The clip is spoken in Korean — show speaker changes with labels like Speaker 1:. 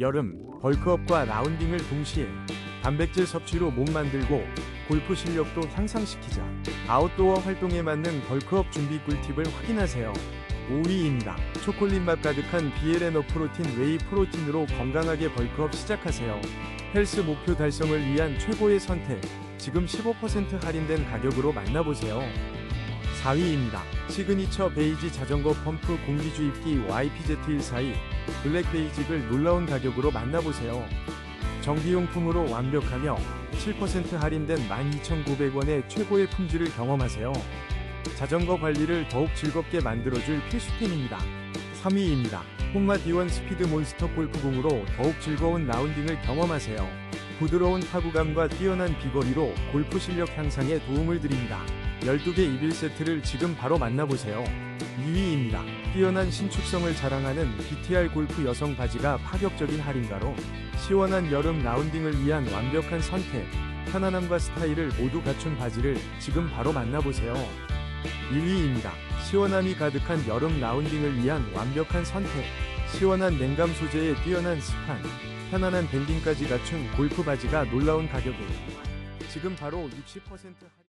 Speaker 1: 여름 벌크업과 라운딩을 동시에 단백질 섭취로 몸 만들고 골프 실력도 향상시키자. 아웃도어 활동에 맞는 벌크업 준비 꿀팁을 확인하세요. 5위입니다. 초콜릿 맛 가득한 비엘에너 프로틴 웨이 프로틴으로 건강하게 벌크업 시작하세요. 헬스 목표 달성을 위한 최고의 선택. 지금 15% 할인된 가격으로 만나보세요. 4위입니다. 시그니처 베이지 자전거 펌프 공기 주입기 YPZ142 블랙 베이직을 놀라운 가격으로 만나보세요. 정비용품으로 완벽하며 7% 할인된 12,900원의 최고의 품질을 경험하세요. 자전거 관리를 더욱 즐겁게 만들어줄 필수템입니다. 3위입니다. 홈마 D1 스피드 몬스터 골프공으로 더욱 즐거운 라운딩을 경험하세요. 부드러운 타구감과 뛰어난 비거리로 골프 실력 향상에 도움을 드립니다. 12개 이빌 세트를 지금 바로 만나보세요. 2위입니다. 뛰어난 신축성을 자랑하는 BTR 골프 여성 바지가 파격적인 할인가로 시원한 여름 라운딩을 위한 완벽한 선택, 편안함과 스타일을 모두 갖춘 바지를 지금 바로 만나보세요. 1위입니다. 시원함이 가득한 여름 라운딩을 위한 완벽한 선택, 시원한 냉감 소재의 뛰어난 스판, 편안한 밴딩까지 갖춘 골프 바지가 놀라운 가격에 지금 바로 60% 할인